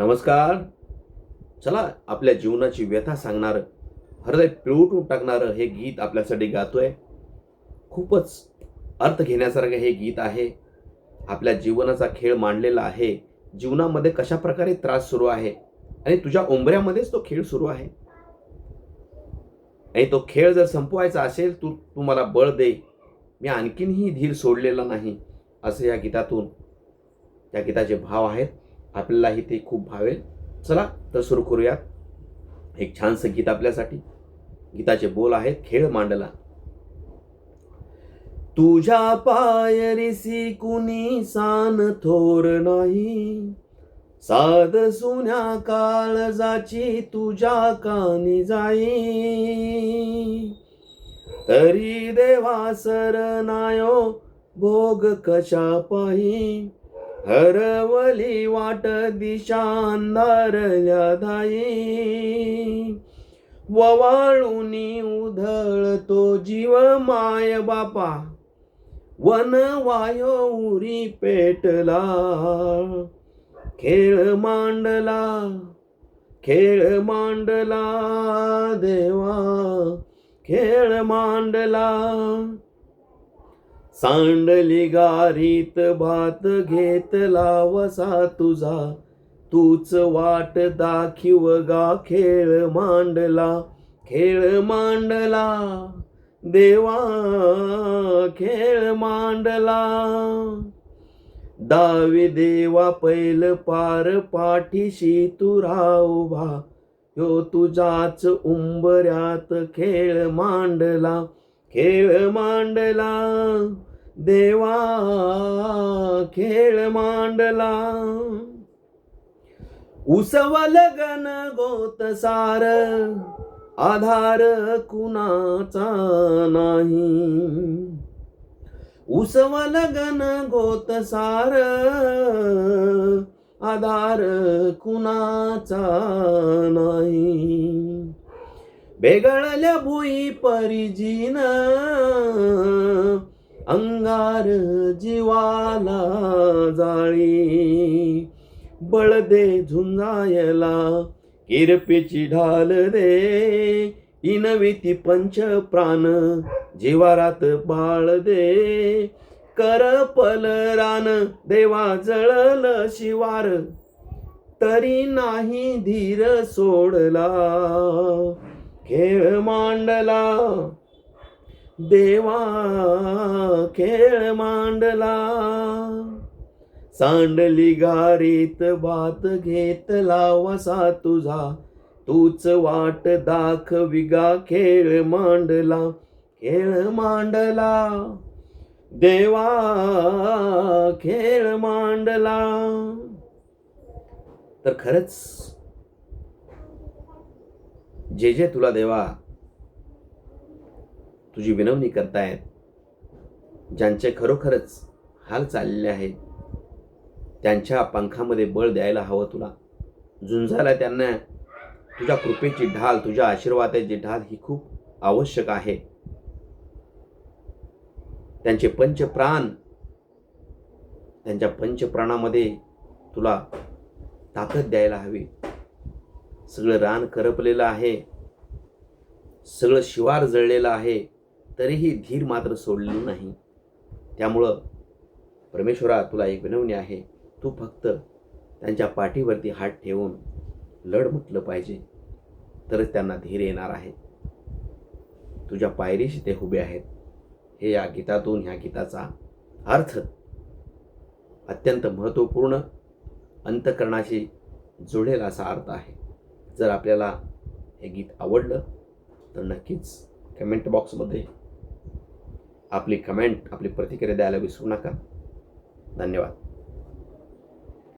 नमस्कार. चला आपल्या जीवनाची व्यथा सांगणारं हृदय पिळवटून टाकणारं हे गीत आपल्यासाठी गातोय. खूपच अर्थ घेण्यासारखं हे गीत आहे. आपल्या जीवनाचा खेळ मांडलेला आहे. जीवनामध्ये कशा प्रकारे त्रास सुरू आहे? आणि तुझ्या उंबऱ्यामध्येच तो खेळ सुरू आहे. आणि तो खेळ जर संपवायचा असेल तू तू मला बळ दे. मी आणखीनही धीर सोडलेला नाही असं या गीतातून या गीताचे भाव आहेत. आपल्यालाही ते खूप भावेल. चला तर सुरू करूयात. एक छानसं गीत आपल्यासाठी. गीताचे बोल आहेत खेळ मांडला. तुझ्या पायरीसी कुणी सान थोर नाही. साध सुन्या काळजाची तुझ्या कानी जाई. तरी देवा सरनायो भोग कशा पाही हरवली वाट दिशा अंधारल्या धाई ववाळुनी उधळतो जीव माय बापा. वन वायो उरी पेटला. खेळ मांडला खेळ मांडला देवा. खेळ मांडला सांडली गारीत भात घेतला लावसा तुझा. तूच वाट दाखिव गा खेळ मांडला. खेळ मांडला. देवा खेळ मांडला. दावी देवा पैल पार पाठीशी तू उभा. ह्यो तुझाच उंबऱ्यात खेळ मांडला. खेळ मांडला. देवा खेळ मांडला. उसव लगन गोत सार आधार कुणाचा नाही. उसव लगन गोत सार आधार कुणाचा नाही. बेगळल्या भुई परिजीन अंगार जीवाला जाळी. बळ दे झुंजायला किरपीची ढाल दे. इनविती पंच प्राण जीवारात बाळ दे. कर पलरान देवा जळल शिवार. तरी नाही धीर सोडला. खेळ मांडला. देवा खेळ मांडला. सांडली गारीत भात घेत लावासा तुझा. तूच वाट दाखविगा खेळ मांडला खेळ मांडला. देवा खेळ मांडला. तर खरंच जे जे तुला देवा तुझी विनवणी करतायत ज्यांचे खरोखरच हाल चाललेले आहेत त्यांच्या पंखामध्ये बळ द्यायला हवं तुला. झुंजायला त्यांना तुझ्या कृपेची ढाल तुझ्या आशीर्वादाची ढाल ही खूप आवश्यक आहे. त्यांचे पंचप्राण त्यांच्या पंचप्राणामध्ये तुला ताकद द्यायला हवी. सगळं रान करपलेलं आहे सगळं शिवार जळलेलं आहे. तरीही धीर मात्र सोडलेलं नाही. त्यामुळं परमेश्वरा तुला एक विनवणी आहे तू फक्त त्यांच्या पाठीवरती हात ठेवून लढ म्हटलं पाहिजे तरच त्यांना धीर येणार आहे. तुझ्या पायरीशी ते उभे आहेत. हे या गीतातून ह्या गीताचा अर्थ अत्यंत महत्त्वपूर्ण अंतकरणाशी जुळेल असा अर्थ आहे. जर आपल्याला हे गीत आवडलं तर नक्कीच कमेंट बॉक्समध्ये आपली कमेंट आपली प्रतिक्रिया द्यायला विसरू नका. धन्यवाद.